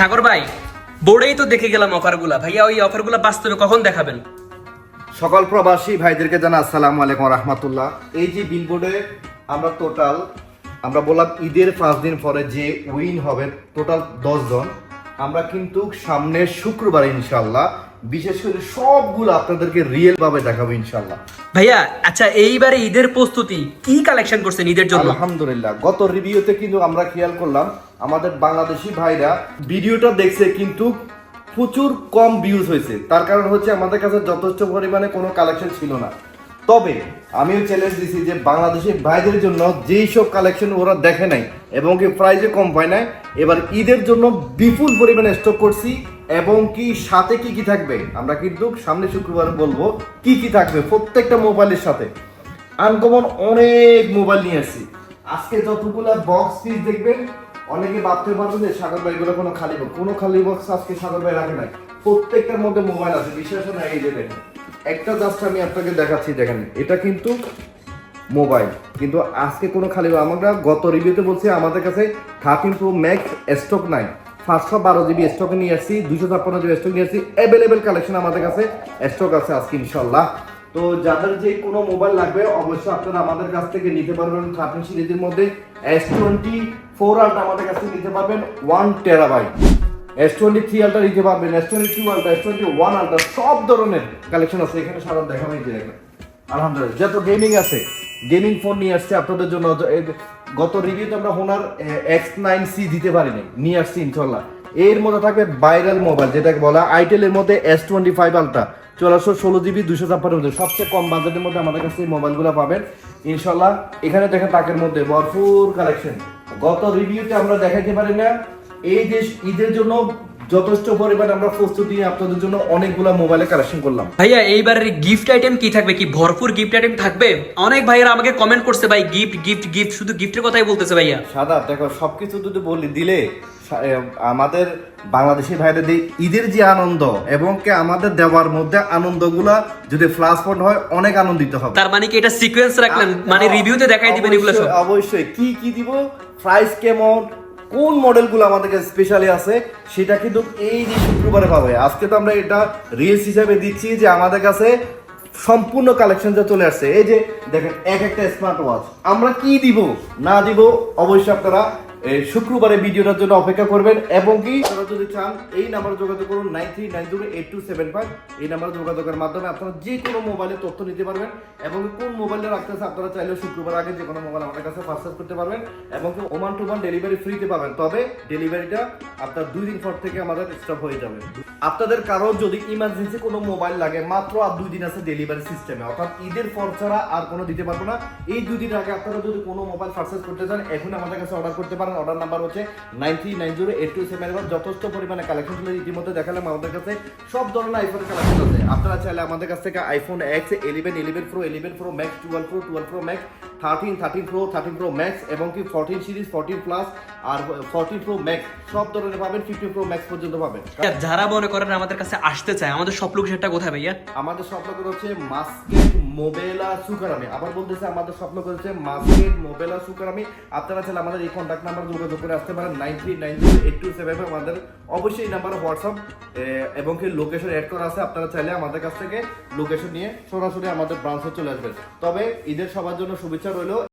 সাগর ভাই বোর্ডেই তো দেখে গেলাম অফারগুলা। ভাইয়া ওই অফারগুলা বাস্তবে কখন দেখাবেন? সকল প্রবাসী ভাইদেরকে জানা আসসালামু আলাইকুম রহমতুল্লাহ। এই যে বিলবোর্ডে আমরা টোটাল আমরা বললাম ঈদের পাঁচ দিন পরে যে উইন হবে টোটাল দশ জন আমরা কিন্তু সামনের শুক্রবার ইনশাল্লাহ বিশেষ করে সবগুলো আপনাদেরকে রিয়েল ভাবে দেখাবো ইনশাল্লাহ ভাইয়া আচ্ছা এইবারে ঈদের প্রস্তুতি কি কালেকশন করছেন ঈদের জন্য? আলহামদুলিল্লাহ গত রিভিউতে কিন্তু আমরা খেয়াল করলাম আমাদের বাংলাদেশি ভাইরা ভিডিওটা দেখছে কিন্তু প্রচুর কম ভিউজ হয়েছে। তার কারণ হচ্ছে আমাদের কাছে যথেষ্ট পরিমাণে কোনো কালেকশন ছিল না। তবে আমিও চ্যালেঞ্জ দিছি যে বাংলাদেশি ভাইদের জন্য যেই সব কালেকশন ওরা দেখে নাই এবং কি প্রাইজে কম পায় নাই, এবার ঈদের জন্য বিপুল পরিমাণে স্টক করছি এবং কি সাথে কি কি থাকবে? আমরা কিন্তু সামনে শুক্রবার বলব কি কি থাকবে প্রত্যেকটা মোবাইলের সাথে। আনকমন অনেক মোবাইল নিয়ে আসছি। আজকে যতগুলা বক্স পিস দেখবেন অনেকে ভাবতে পারবেন যে সাগর ভাই এগুলো কোনো খালি box। কোনো খালি বক্স আজকে সাগর ভাই রাখে নাই। প্রত্যেকটার মধ্যে মোবাইল আছে বিশ্বাস না এই যে দেখেন। একটা জাস্ট আমি আপনাকে দেখাচ্ছি, দেখেন, এটা কিন্তু মোবাইল কিন্তু আজকে কোনো খালি আমরা গত রিভিউতে বলছি, আমাদের কাছে থার্টিন প্রো ম্যাক্স স্টক নাই। পাঁচশো বারো জিবি স্টকে নিয়ে আসছি দুশো ছাপ্পান্ন জিবি স্টক নিয়ে আসছি। অ্যাভেলেবেল কালেকশন আমাদের কাছে স্টক আছে আজকে, ইনশাল্লাহ। তো যাদের যে কোনো মোবাইল লাগবে, অবশ্যই আপনারা আমাদের কাছ থেকে নিতে পারবেন থার্টিন সিরিজের মধ্যে। এস টোয়েন্টি ফোর আলটা আমাদের কাছ থেকে নিতে পারবেন one terabyte S twenty three ultra নিতে পারবেন S twenty two ultra S twenty one ultra সব ধরনের কালেকশন আছে। এখানে দেখাবো এই যে আলহামদুলিল্লাহ, যত গেমিং আছে গেমিং ফোন নিয়ে আসছে আপনাদের জন্য। গত রিভিউতে আমরা হোনার এক্স নাইন সি দিতে পারিনি। নিয়ে আসছি ইনশাল্লাহ এর মধ্যে থাকবে ভাইরাল মোবাইল যেটাকে বলা আইটেলের মধ্যে এস টোয়েন্টি ফাইভ আলটা চোদ্দশো ষোলো জিবি দুশো ছাপ্পান্ন মধ্যে। সবচেয়ে কম বাজেটের মধ্যে আমাদের কাছে এই মোবাইলগুলো পাবেন। ইনশাল্লাহ এখানে দেখেন তাকের মধ্যে ভরপুর কালেকশন গত রিভিউতে আমরা দেখাইতে পারি না, এই যে ঈদের জন্য যথেষ্ট পরিমাণ আমরা প্রস্তুতি নিয়ে আপনাদের জন্য অনেকগুলা মোবাইলে কালেকশন করলাম। ভাইয়া এইবারের গিফট আইটেম কি থাকবে কি? ভরপুর গিফট আইটেম থাকবে? অনেক ভাইয়েরা আমাকে কমেন্ট করছে ভাই গিফট গিফট গিফট শুধু গিফটের কথাই বলতেছে ভাইয়া। সাদা দেখো সবকিছু যদি বলি দিলে আমাদের বাংলাদেশি ভাইদের যে ঈদের যে আনন্দ এবং কি আমাদের দেওয়ার মধ্যে আনন্দগুলা যদি ফ্লাশ পয়েন্ট হয় অনেক আনন্দিত হবে। তার মানে কি এটা সিকোয়েন্স রাখলেন? মানে রিভিউতে দেখাই দিবেন এগুলো অবশ্যই, অবশ্যই। কি কি দিব? প্রাইস কেমন? কোন মডেলগুলো আমাদের কাছে স্পেশালি আছে, সেটা কিন্তু এই যে শুক্রবারে পাবে। আজকে তো আমরা এটা রিলস হিসাবে দিচ্ছি যে আমাদের কাছে সম্পূর্ণ কালেকশন যা চলে আসছে। এই যে দেখেন, এক একটা স্মার্ট ওয়াচ আমরা কি দিব? না দিব, অবশ্যই আপনারা শুক্রবারে ভিডিওটার জন্য অপেক্ষা করবেন। এবং কি, আপনারা যদি চান, এই নাম্বারে যোগাযোগ করুন, nine three nine zero eight two seven five. এই নাম্বার যোগাযোগের মাধ্যমে আপনারা যে কোনো মোবাইলে তথ্য নিতে পারবেন এবং কোন মোবাইলটা রাখতেছে আপনারা চাইলে শুক্রবার আগে যে কোনো মোবাইল আমাদের কাছে পারচেস করতে পারবেন এবং ওমান টু ওয়ান ডেলিভারি ফ্রিতে পাবেন। তবে ডেলিভারিটা আপনার দুই দিন পর থেকে আমাদের স্টপ হয়ে যাবে। আপনাদের কারও যদি ইমার্জেন্সি কোনো মোবাইল লাগে, মাত্র আর দুই দিন আছে ডেলিভারি সিস্টেমে অর্থাৎ ঈদের পর ছাড়া আর কোনো দিতে পারব না। এই দুই দিন আগে আপনারা যদি কোনো মোবাইল পারচেস করতে চান এখন আমাদের কাছে অর্ডার করতে পারেন। অর্ডার নাম্বার হচ্ছে nine three nine zero eight two seven যথেষ্ট পরিমাণে কালেকশন ছিল ইতিমধ্যে দেখালাম আমাদের কাছে। সব ধরনের আইফোনের কালেকশন আছে। আপনারা চাইলে আমাদের কাছ থেকে iPhone X eleven eleven pro eleven pro max twelve pro twelve pro max thirteen thirteen pro thirteen pro max এবং কি ফোরটিন সিরিজ ফোরটিন প্লাস আর ফোরটিন প্রো ম্যাক্স সব ধরনের পাবেন ফিফটিন প্রো ম্যাক্স পর্যন্ত পাবেন। যারা মনে করেন আমাদের কাছে আসতে চায় আমাদের সব লোকেশনটা কোথায় ভাইয়া? আমাদের স্বপ্ন করে হচ্ছে মাস্কেট মোবেলা সুকারামি আবার বলতেছে আমাদের হচ্ছে মাস্কেট মোবেলা সুকারামি আপনারা চাইলে আমাদের এই কন্ট্যাক্ট নাম্বার যোগাযোগ করে আসতে পারেন nine three nine zero eight two seven আমাদের অবশ্যই এই নাম্বারে হোয়াটসঅ্যাপ এবং কি লোকেশন অ্যাড করা আছে। আপনারা চাইলে আমাদের কাছ থেকে লোকেশন নিয়ে সরাসরি আমাদের ব্রাঞ্চে চলে আসবেন। তবে ঈদের সবার জন্য শুভেচ্ছা Chorroló